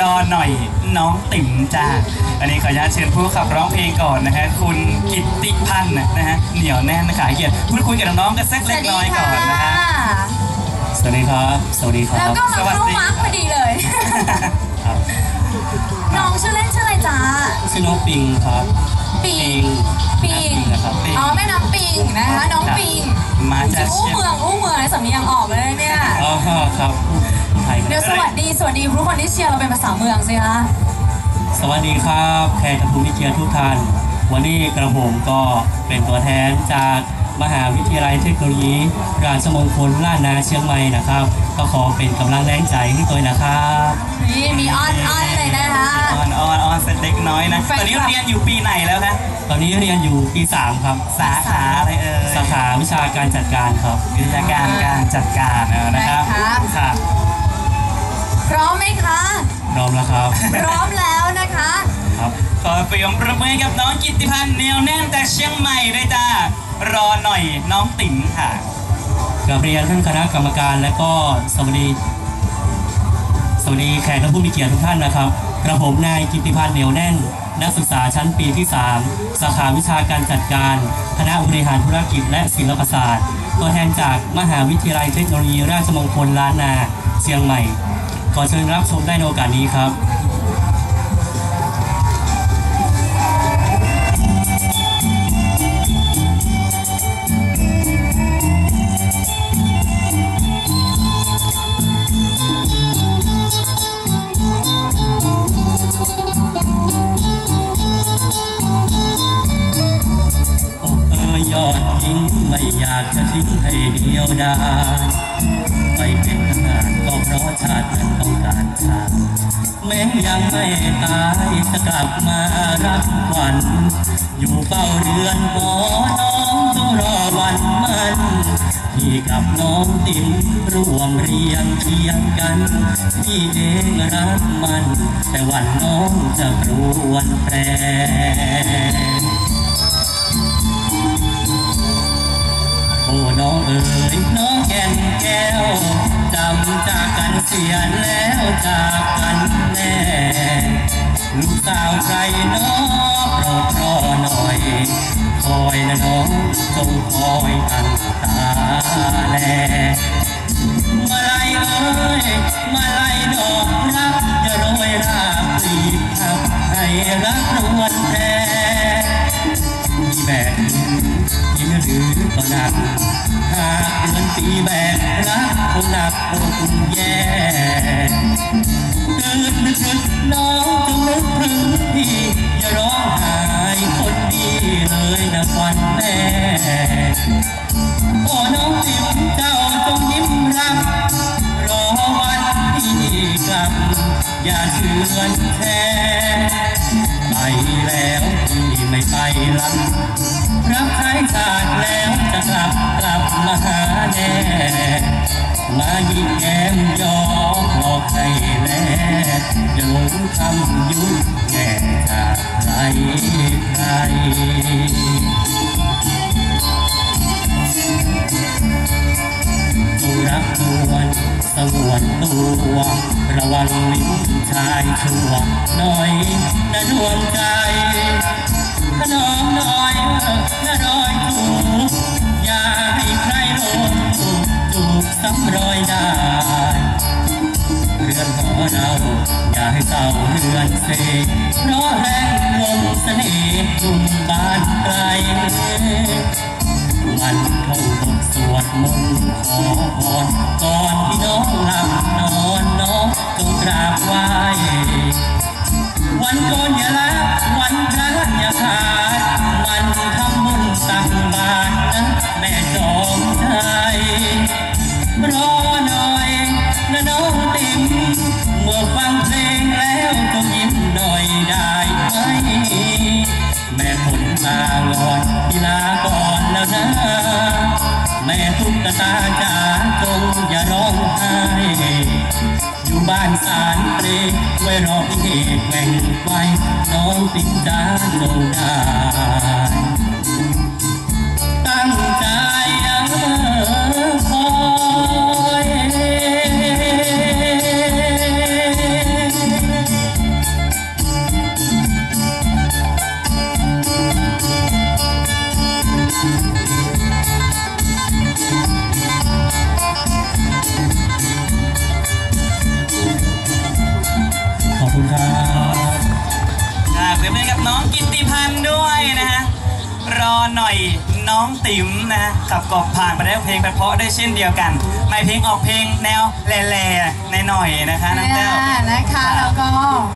รอหน่อยน้องติ๋มจ้าอันนี้ขออนุญาตเชิญผู้ขับร้องเพลงก่อนนะฮะคุณกิตติพันธ์นะฮะเหนียวแน่นนะคะให้เกียรติพูดคุยกับน้องๆกันสักสเล็วักสดีน้อยก่ค่ะอนนะฮะสวัสดีครับ สวัสดีครัแล้วบก็มาสวัสเข้าดีมาร์คพอดีเลย ครับน้องชื่อเล่นชื่ออะไรจ๊ะ ชื่อน้องปิงครับปิง ปิปิงงนะครับปิงอ๋อแม่น้ำปิงนะคะ น้องปิงมาจากอู้เชียงเมืองอู้เมืองสำเนียงออกเลยเนี่ย อ๋อครับ ไทยคเดี๋รัยวบสวัสดีสวัสดีทุกคนที่เชียร์เราเป็นภาษาเมืองสิคะสวัสดีครับแขกผู้มิเกียรติทุกท่าน วันนี้กระผมก็เป็นตัวแทนจากมหาวิทยาลัยเทคโนโลยี ราชมงคลล้านนาเชียงใหม่นะครับ ก็ขอเป็นกำลังแรงใจให้ตัวนะครับนี่มีอ้อนอ้อนเลยนะคะออนออนออนเสร็จเล็กน้อยนะแฟนคลับตอนนี้เรียนอยู่ปีไหนแล้วคะตอนนี้เรียนอยู่ปี3ครับสาขาอะไรเอ่ยสาขาวิชาการจัดการครับวิทยาการการจัดการเออนะครับนะครับค่ะ พร้อมไหมคะ พร้อมแล้วครับ พร้อมแล้วนะคะ ครับขอเปรียมประมือกับน้องกิตติพันธ์เหนียวแน่นจากเชียงใหม่ด้วยจ้ารอหน่อยน้องติ๋มค่ะกับเรียนท่านคณะกรรมการและก็สวัสดี สวัสดีแขกและผู้มีเกียรติทุกท่านนะครับกระผมนายกิตติพันธ์เหนียวแน่น นักศึกษาชั้นปีที่ 3 สาขาวิชาการจัดการ คณะบริหารธุรกิจและศิลปศาสตร์ ตัวแทนจากมหาวิทยาลัยเทคโนโลยีราชมงคลล้านนา เชียงใหม่ ขอเชิญรับชมได้ในโอกาสนี้ครับากจะทิ้งให้เดียวดายไปเป็นทหารก็เพราะชาตินั้นต้องการชาติแม้ยังไม่ตายจะกลับมารับขวัญอยู่เฝ้าเรือนหอน้องต้องรอวันมันพี่กับน้องติ๋มร่วมเรียงเคียงกัน พี่เองรักมัน แต่วันน้องจะรวนแปร อ้น้องเอ๋ยน้องแก่นแก้วจำจากกันเสียแล้วจากกันแน่ลูกสาวใครน้อโปรดรอหน่อยคอยนะน้องจงคอยตั้งตาแลมาลัยเอ้ยมาลัยดอกรักจะโรยราบรีบทักให้รักนวลแพรมีแบกยินหรือก็นักหากเดือนปีแบกรักคงหนักคงแย่ตื่นนึกนึกน้องจงนึกถึงพี่อย่าร้องไห้คนดีเลยนะควันแม่โอ้น้องติ๋มเจ้าจงยิ้มรับรอวันที่กลับอย่าเชื่อแท้ไปแล้วที่ไม่ไปลังรับใช้ชาติแล้วจะกลับ มายิ้มแย้มยอมหลอกให้แน่จะหลงคำยุบแก่จากใครใครจงรักนวลสงวนตัวระวังลิ้นชายชั่วน่อยนะดวงใจขนอมน่อยนะรอยจูบ ซ้ำรอยได้เรือนหอเราอย่าให้เศร้าเรือนเสเพราะแรงลมเสน่ห์จุ่มบานไกลมันเข้าบก บ้านสารเตรไว้รอพี่เอกแหว่งไว้น้องติดตานลงดา อหน่อยน้องติ๋มนะฮะขับกบผ่านไปได้เพลงเพราะๆได้เช่นเดียวกันไม่เพลงออกเพลงแนวแหล่ๆในหน่อยๆนะคะน้องแต้วนะคะแล้วก็